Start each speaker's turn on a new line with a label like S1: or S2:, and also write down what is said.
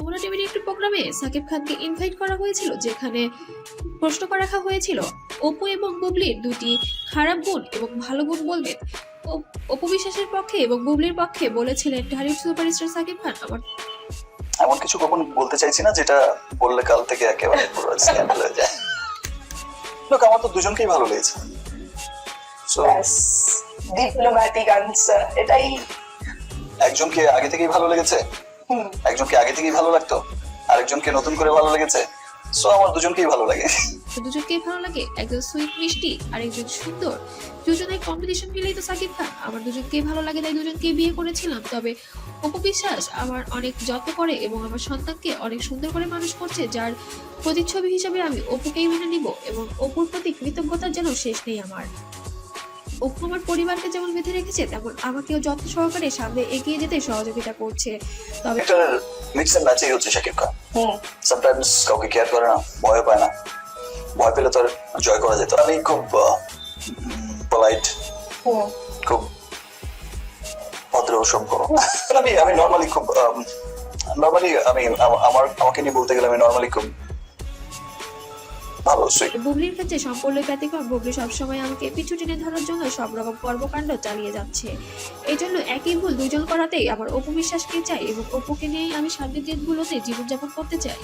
S1: যমুনা টিভির একটি প্রোগ্রামে সাকিব খানকে ইনভাইট করা হয়েছিল যেখানে প্রশ্ন করা রাখা হয়েছিল অপু এবং বুবলির দুটি খারাপ গুণ এবং ভালো গুণ বলবেন? অপ- বিশ্বাসের পক্ষে এবং বুবলির পক্ষে বলেছিলেন ঢালিউড সুপারস্টার সাকিব খান আমার
S2: এমন কিছু গোপন বলতে চাইছি না যেটা বললে কাল থেকে একেবারে পুরো স্ক্যান্ডাল হয়ে যায়। লোক আমার তো দুজনকেই ভালো লেগেছে।
S3: ডিপ্লোম্যাটিক আনসার এটাই।
S2: একজনকে আগে থেকেই ভালো লেগেছে? একজনকে আগে থেকেই ভালো লাগতো, আরেকজনকে নতুন করে ভালো লেগেছে। সো আমার দুজনকেই ভালো লাগে।
S1: দুজনকেই ভালো লাগে? একজন সুইট মিষ্টি আর একজন সুন্দর। দুজনের কম্পিটিশন পেলেই তো সাকিব খান। আমার দুজনকেই ভালো লাগে, তাই দুজনকেই বিয়ে করেছিলাম। তবে অপু বিশ্বাস আমার অনেক যত্ন করে এবং আমার সন্তানকে অনেক সুন্দর করে মানুষ করছে, যার প্রতিচ্ছবি হিসাবে আমি অপুকেই মেনে নিব এবং অপুর প্রতি কৃতজ্ঞতার যেন শেষ নেই আমার। অপু আমার পরিবারকে যেমন বেঁধে রেখেছে তেমন আমাকেও যত্ন সহকারে সামনে এগিয়ে যেতে সহযোগিতা করছে। তবে
S2: মিক্স এন্ড ম্যাচই হচ্ছে শাকিব খান।
S3: হুম
S2: সামটাইমস কাউকে কেয়ার করে না ভয় পায় না। ভয় পেলে তো জয় করা যেত আমি খুব পোলাইট
S3: হুম
S2: খুব ভদ্র সভ্য। আমি আমি নর্মালি খুব নর্মালি আমি আমার আমাকে নিয়ে বলতে গেলে আমি নর্মালি খুব সুইট
S1: বুবলির ক্ষেত্রে সম্পূর্ণ ব্যতিক্রম বুবলি সবসময় আমাকে পিছু টেনে ধরার জন্য সব রকম কর্মকাণ্ড চালিয়ে যাচ্ছে। এই জন্য একই ভুল দুজন করাতেই আমার অপু বিশ্বাসকে চাই এবং অপুকে নিয়েই আমি সামনের দিনগুলোতে জীবনযাপন করতে চাই।